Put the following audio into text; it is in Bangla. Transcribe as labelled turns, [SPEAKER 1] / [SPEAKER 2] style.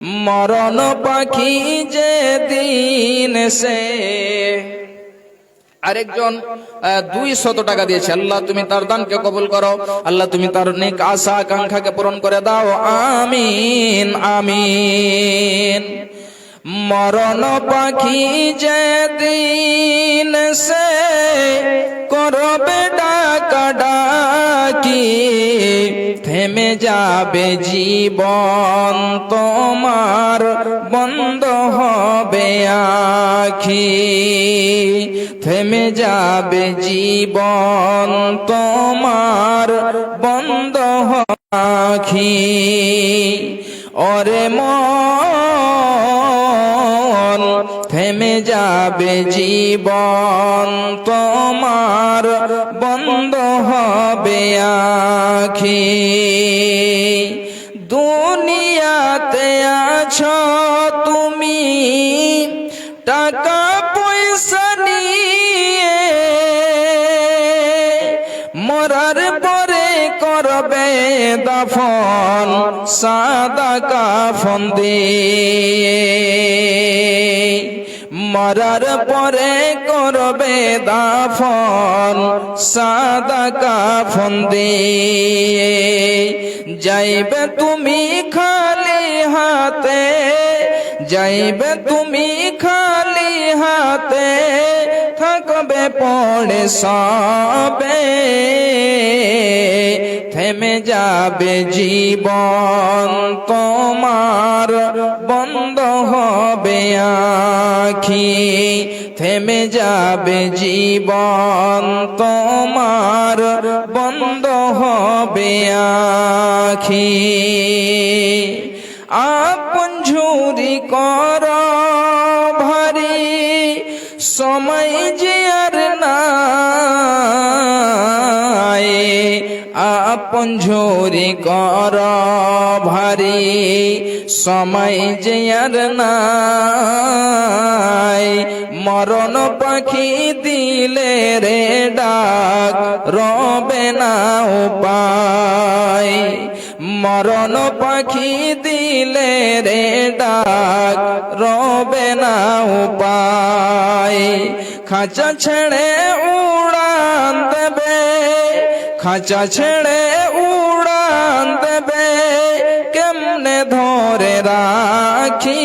[SPEAKER 1] মরণ পাখি যে দিন সে। আরেকজন দুই শত টাকা দিয়েছে। আল্লাহ তুমি তার দানকে কবুল করো। আল্লাহ তুমি তার নেক আশা, আকাঙ্ক্ষাকে পূরণ করে দাও। আমিন আমিন। মরণ পাখি যে দিন সে, করবে ডাকা ডাকি। যাবে জীবন তোমার বন্ধ হবে আখি। থেমে যাবে জীবন তোমার বন্ধ আখি। ওরে মন, থেমে যাবে জীবন তোমার বন্ধ হবে আখি। টাকা পয়সা নিয়ে মরার পরে করবে দাফন, সাদা কাফন দিয়ে। মরার পরে করবে দাফন, সাদা কাফন দিয়ে। যাইবে তুমি হাতে যাইবে তুমি খালি হাতে, থাকবে পড়ে সবে। থেমে যাবে জীবন তোমার, বন্ধ হবে আখি। থেমে যাবে জীবন তোমার, বন্ধ হবে আখি। আপন ঝুরি কর ভারি, সময় যে আর নাই। আপন ঝুরি কর ভারি, সময় যে আর নাই। মরণ পাখি দিলে রে ডাক, রবে না উপায়। মরণ পাখি দিলে রে ডাক, রবে না উপায়। খাঁচা ছেড়ে উড়ান দেবে, খাঁচা ছেড়ে উড়ান দেবে, কেমনে ধরে রাখি